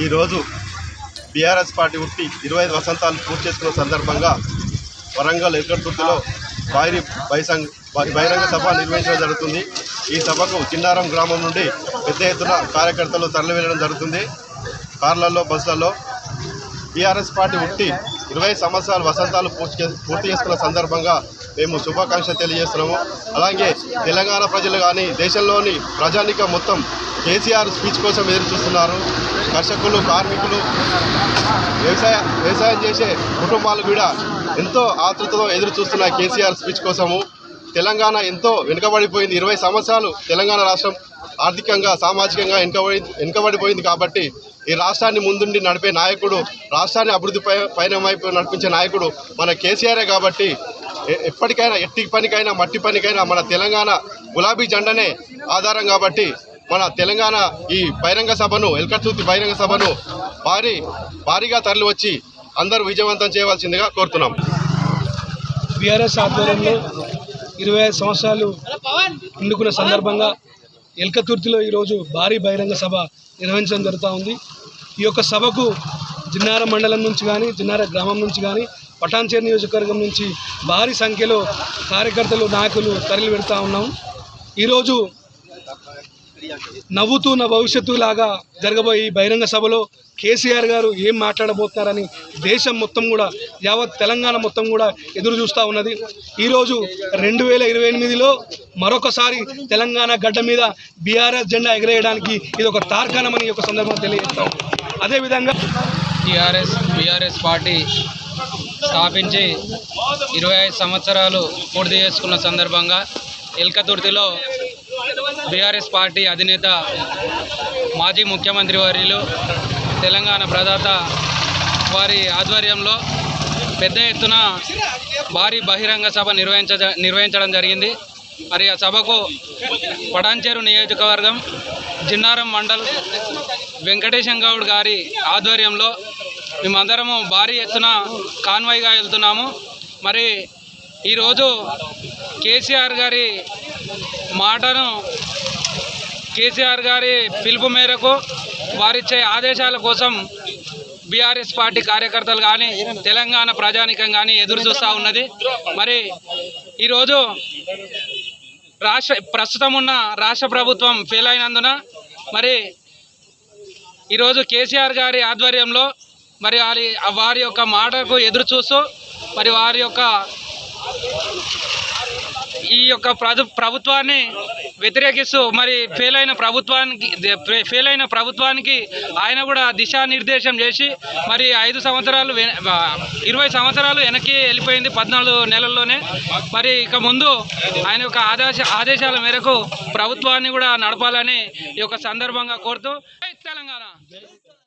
ఈరోజు BRS party ఉట్టి ఇరవై ఐదు వసంతాలు పూర్తి చేసుకున్న సందర్భంగా వరంగల్ ఎక్కడుర్తిలో భారీ బైసంగ్ బహిరంగ సభ నిర్వహించడం జరుగుతుంది. ఈ సభకు చిన్నారం గ్రామం నుండి పెద్ద ఎత్తున కార్యకర్తలు తరలి వెళ్ళడం జరుగుతుంది. కార్లలో బస్సులలో బీఆర్ఎస్ పార్టీ ఉట్టి ఇరవై సంవత్సరాల వసంతాలు పూర్తి చే- పూర్తి చేసుకున్న సందర్భంగా మేము శుభాకాంక్షలు తెలియజేస్తున్నాము. అలాగే తెలంగాణ ప్రజలు కానీ దేశంలోని ప్రజానిక మొత్తం కేసీఆర్ స్పీచ్ కోసం ఎదురు చూస్తున్నారు. కర్షకులు కార్మికులు వ్యవసాయ వ్యవసాయం చేసే కుటుంబాలు కూడా ఎంతో ఆతృతతో ఎదురు చూస్తున్న కేసీఆర్ స్పీచ్ కోసము తెలంగాణ ఎంతో వెనుకబడిపోయింది. ఇరవై సంవత్సరాలు తెలంగాణ రాష్ట్రం ఆర్థికంగా సామాజికంగా వెనుకబడి వెనుకబడిపోయింది కాబట్టి ఈ రాష్ట్రాన్ని ముందుండి నడిపే నాయకుడు రాష్ట్రాన్ని అభివృద్ధి పైన వైపు నడిపించే నాయకుడు మన కేసీఆరే కాబట్టి ఎ- ఎప్పటికైనా ఎట్టి పనికైనా మట్టి పనికైనా మన తెలంగాణ గులాబీ జెండనే ఆధారం కాబట్టి మన తెలంగాణ ఈ బహిరంగ సభను ఎల్కర్తూతి బహిరంగ సభను భారీ భారీగా తరలి వచ్చి అందరూ విజయవంతం చేయవలసిందిగా కోరుతున్నాం. బీఆర్ఎస్ ఆధ్వర్యంలో ఇరవై ఐదు సంవత్సరాలు ఎన్నుకున్న సందర్భంగా ఎల్కతుర్తిలో ఈరోజు భారీ బహిరంగ సభ నిర్వహించడం జరుగుతూ ఉంది. ఈ యొక్క సభకు జిన్నార మండలం నుంచి కానీ జిన్నార గ్రామం నుంచి కానీ పటాన్చేరు నియోజకవర్గం నుంచి భారీ సంఖ్యలో కార్యకర్తలు నాయకులు తరలి పెడతా ఉన్నాం. ఈరోజు నవ్వుతూ నా భవిష్యత్తు లాగా జరగబోయే ఈ బహిరంగ సభలో కేసీఆర్ గారు ఏం మాట్లాడబోతున్నారని దేశం మొత్తం కూడా యావత్ తెలంగాణ మొత్తం కూడా ఎదురు చూస్తూ ఉన్నది. ఈరోజు రెండు వేల ఇరవై ఎనిమిదిలో మరొకసారి తెలంగాణ గడ్డ మీద బీఆర్ఎస్ జెండా ఎగరేయడానికి ఇది ఒక తార్కాణమని ఒక యొక్క సందర్భంగా తెలియజేస్తాం. అదేవిధంగా టీఆర్ఎస్ బీఆర్ఎస్ పార్టీ స్థాపించి ఇరవై ఐదు సంవత్సరాలు పూర్తి చేసుకున్న సందర్భంగా ఎల్కతుర్తిలో బీఆర్ఎస్ పార్టీ అధినేత మాజీ ముఖ్యమంత్రి వర్యులు తెలంగాణ ప్రదాత వారి ఆధ్వర్యంలో పెద్ద ఎత్తున భారీ బహిరంగ సభ నిర్వహించ నిర్వహించడం జరిగింది. మరి ఆ సభకు పటాన్చేరు నియోజకవర్గం జిన్నారం మండల్ వెంకటేశం గౌడ్ గారి ఆధ్వర్యంలో మేమందరము భారీ ఎత్తున కాన్వాయ్గా వెళ్తున్నాము. మరి ఈరోజు కేసీఆర్ గారి మాటను కేసీఆర్ గారి పిలుపు మేరకు వారిచ్చే ఆదేశాల కోసం బీఆర్ఎస్ పార్టీ కార్యకర్తలు కానీ తెలంగాణ ప్రజానికం కానీ ఎదురు చూస్తూ ఉన్నది. మరి ఈరోజు రాష్ట్ర ప్రస్తుతం ఉన్న రాష్ట్ర ప్రభుత్వం ఫెయిల్ అయినందున మరి ఈరోజు కేసీఆర్ గారి ఆధ్వర్యంలో మరి వారి వారి యొక్క మాటకు ఎదురు చూస్తూ మరి వారి యొక్క ఈ యొక్క ప్రభుత్వాన్ని వ్యతిరేకిస్తూ మరి ఫెయిల్ అయిన ప్రభుత్వానికి ఫెయిల్ అయిన ప్రభుత్వానికి ఆయన కూడా దిశానిర్దేశం చేసి మరి ఐదు సంవత్సరాలు ఇరవై సంవత్సరాలు వెనక్కి వెళ్ళిపోయింది పద్నాలుగు నెలల్లోనే. మరి ఇక ముందు ఆయన యొక్క ఆదేశ ఆదేశాల మేరకు ప్రభుత్వాన్ని కూడా నడపాలని ఈ యొక్క సందర్భంగా కోరుతూ తెలంగాణ.